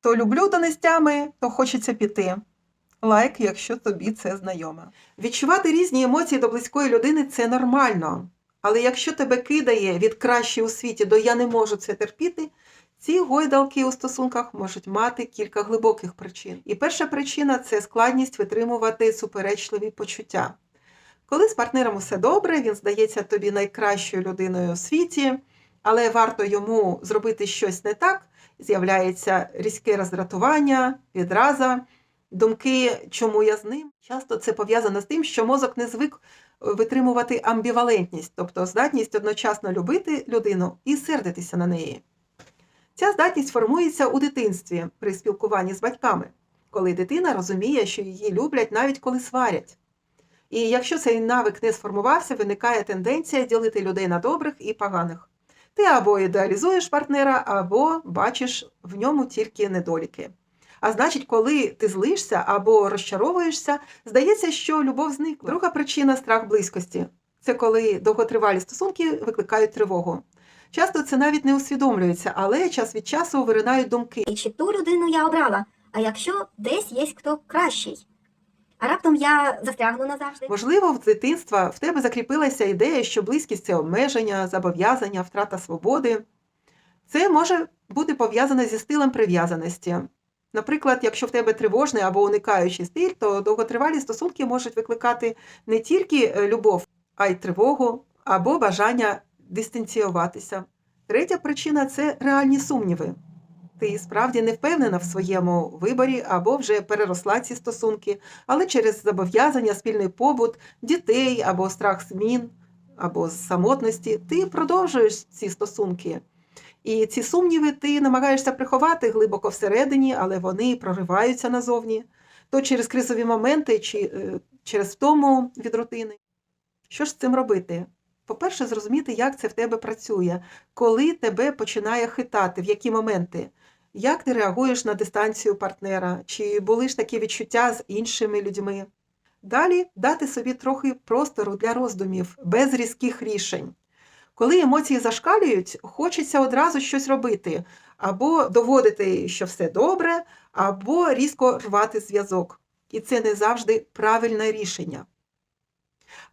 То люблю донестями, то хочеться піти. Лайк, якщо тобі це знайоме. Відчувати різні емоції до близької людини це нормально. Але якщо тебе кидає від кращої у світі до я не можу це терпіти, ці гойдалки у стосунках можуть мати кілька глибоких причин. І перша причина це складність витримувати суперечливі почуття. Коли з партнером усе добре, він здається тобі найкращою людиною у світі, але варто йому зробити щось не так, з'являється різке роздратування, відраза, думки, чому я з ним. Часто це пов'язано з тим, що мозок не звик витримувати амбівалентність, тобто здатність одночасно любити людину і сердитися на неї. Ця здатність формується у дитинстві при спілкуванні з батьками, коли дитина розуміє, що її люблять навіть коли сварять. І якщо цей навик не сформувався, виникає тенденція ділити людей на добрих і поганих. Ти або ідеалізуєш партнера, або бачиш в ньому тільки недоліки. А значить, коли ти злишся або розчаровуєшся, здається, що любов зникла. Друга причина страх близькості це коли довготривалі стосунки викликають тривогу. Часто це навіть не усвідомлюється, але час від часу виринають думки. І чи ту людину я обрала, а якщо десь є хто кращий? А раптом я застрягну назавжди. Можливо, в дитинства в тебе закріпилася ідея, що близькість це обмеження, зобов'язання, втрата свободи. Це може бути пов'язане зі стилем прив'язаності. Наприклад, якщо в тебе тривожний або уникаючий стиль, то довготривалі стосунки можуть викликати не тільки е, любов, а й тривогу або бажання дистанціюватися. Третя причина це реальні сумніви. Ти справді не впевнена в своєму виборі або вже переросла ці стосунки, але через зобов'язання, спільний побут, дітей або страх змін, або самотності, ти продовжуєш ці стосунки. І ці сумніви ти намагаєшся приховати глибоко всередині, але вони прориваються назовні, то через кризові моменти чи е, через втому від рутини. Що ж з цим робити? По-перше, зрозуміти, як це в тебе працює, коли тебе починає хитати, в які моменти. Як ти реагуєш на дистанцію партнера? Чи були ж такі відчуття з іншими людьми? Далі дати собі трохи простору для роздумів, без різких рішень. Коли емоції зашкалюють, хочеться одразу щось робити, або доводити, що все добре, або різко рвати зв'язок. І це не завжди правильне рішення.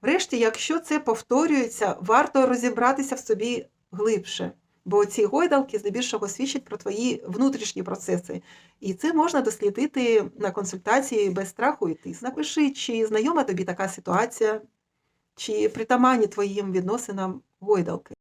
Врешті, якщо це повторюється, варто розібратися в собі глибше, бо ці гойдалки здебільшого свідчать про твої внутрішні процеси. І це можна дослідити на консультації без страху тиску. Напиши, чи знайома тобі така ситуація, чи притаманні твоїм відносинам гойдалки.